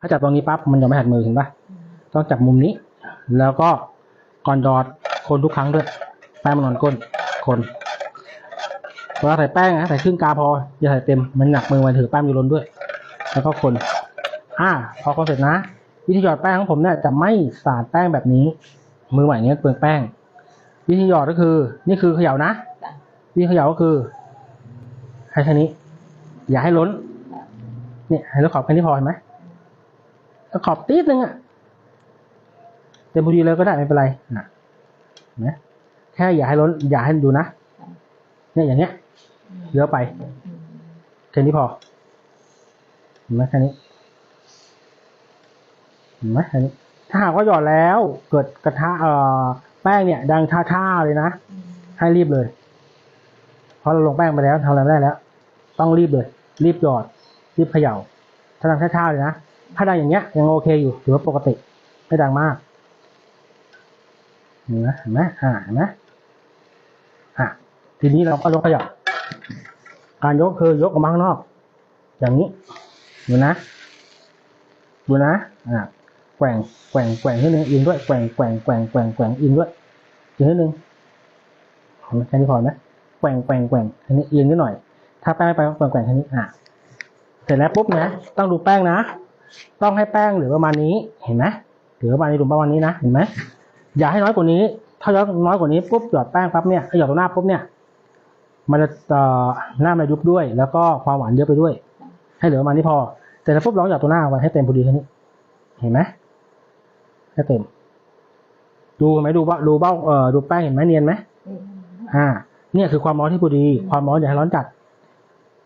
ถ้าจับตรงนี้ปั๊บมันจะไม่หัดมือเห็นปะต้องจับมุมนี้ แล้วก็ก่อนหยอดคนทุกครั้งด้วยแป้งมันนอนก้นคนเวลาใส่แป้งนะใส่ครึ่งกาพออย่าใส่เต็มมันหนักมือมันถือแป้งมีล้นด้วย แล้วก็คนอ่าพอคนเสร็จนะ วิธีหยอดแป้งของผมเนี่ยจะไม่สาดแป้งแบบนี้ มือใหม่เนี่ยเปลืองแป้ง วิธีหยอดก็คือ นี่คือเขย่านะจ้ะวิธีเขย่าก็คือให้แค่นี้ อย่าให้ล้นเนี่ยให้เราขอบแค่นี้พอเห็นไหม แล้วขอบตีดนึงอะเต็มพอดีเลยก็ได้ไม่เป็นไรนะนไหมแค่อย่าให้ล้น อย่าให้ดูนะเนี่ยอย่างเงี้ยเยอะไปแค่นี้พอเห็นไหมแค่นี้เห็นไหมแค่นี้ ถ้าหากว่าหยอดแล้วเกิดกระทะเอ่อแป้งเนี่ย ดังท่าๆเลยนะให้รีบเลยเพราะเราลงแป้งไปแล้วทำอะไรไม่ได้แล้ว ต้องรีบเลย รีบหยอดรีบเขย่าถ้าดังท่าๆเลยนะ ถ้าดังอย่างเงี้ยยังโอเคอยู่ถือว่าปกติไม่ดังมากเห็นไหมเห็นไหมอ่าเห็นไหมอะทีนี้เราก็ยกขย่าการยกคือยกออกมาข้างนอก อย่างนี้ดูนะดูนะอ่าแกว่งแกว่งแกว่งนิดนึงอินด้วยแกว่งแกว่งแกว่งแกว่งแกว่งอินด้วยอีกนิดนึงแค่นี้พอนะแกว่งแกว่งแกว่งแค่นี้เอินนิดหน่อย ถ้าแป้งไม่ไปก็แกว่งแกว่งแค่นี้อะเสร็จแล้วปุ๊บนะ ต้องดูแป้งนะ ต้องให้แป้งเหลือประมาณนี้เห็นไหมเหลือประมาณนี้ดูประมาณนี้นะเห็นไหมอย่าให้น้อยกว่านี้ ถ้าน้อยกว่านี้ปุ๊บหยอดแป้งปั๊บเนี่ยหยอดตรงหน้าปุ๊บเนี่ยมันจะเอ่อหน้ามันยุบด้วย แล้วก็ความหวานเยอะไปด้วย ให้เหลือประมาณนี้พอ แต่ถ้าปุ๊บเราหยอดตัวหน้าไว้ให้เต็มพอดีแค่นี้ เห็นไหมให้เต็ม ดูไหมดูว่าดูเบ้าเอ่อดูแป้งเห็นไหมเนียนไหมอ่า เนี่ยคือความร้อนที่พอดี ความร้อนอย่าให้ร้อนจัด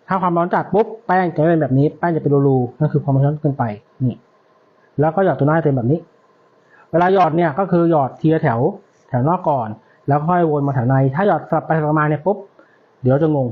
ถ้าความร้อนจัดปุ๊บแป้งจะเป็นแบบนี้แป้งจะเป็นรูๆนั่นคือความร้อนเกินไปนี่ แล้วก็หยอดตัวหน้าเต็มแบบนี้ เวลาหยอดเนี่ยก็คือหยอดทีละแถว แถวนอกก่อน แล้วค่อยวนมาแถวใน ถ้าหยอดสลับไปสลับมาเนี่ยปุ๊บเดี๋ยวจะงง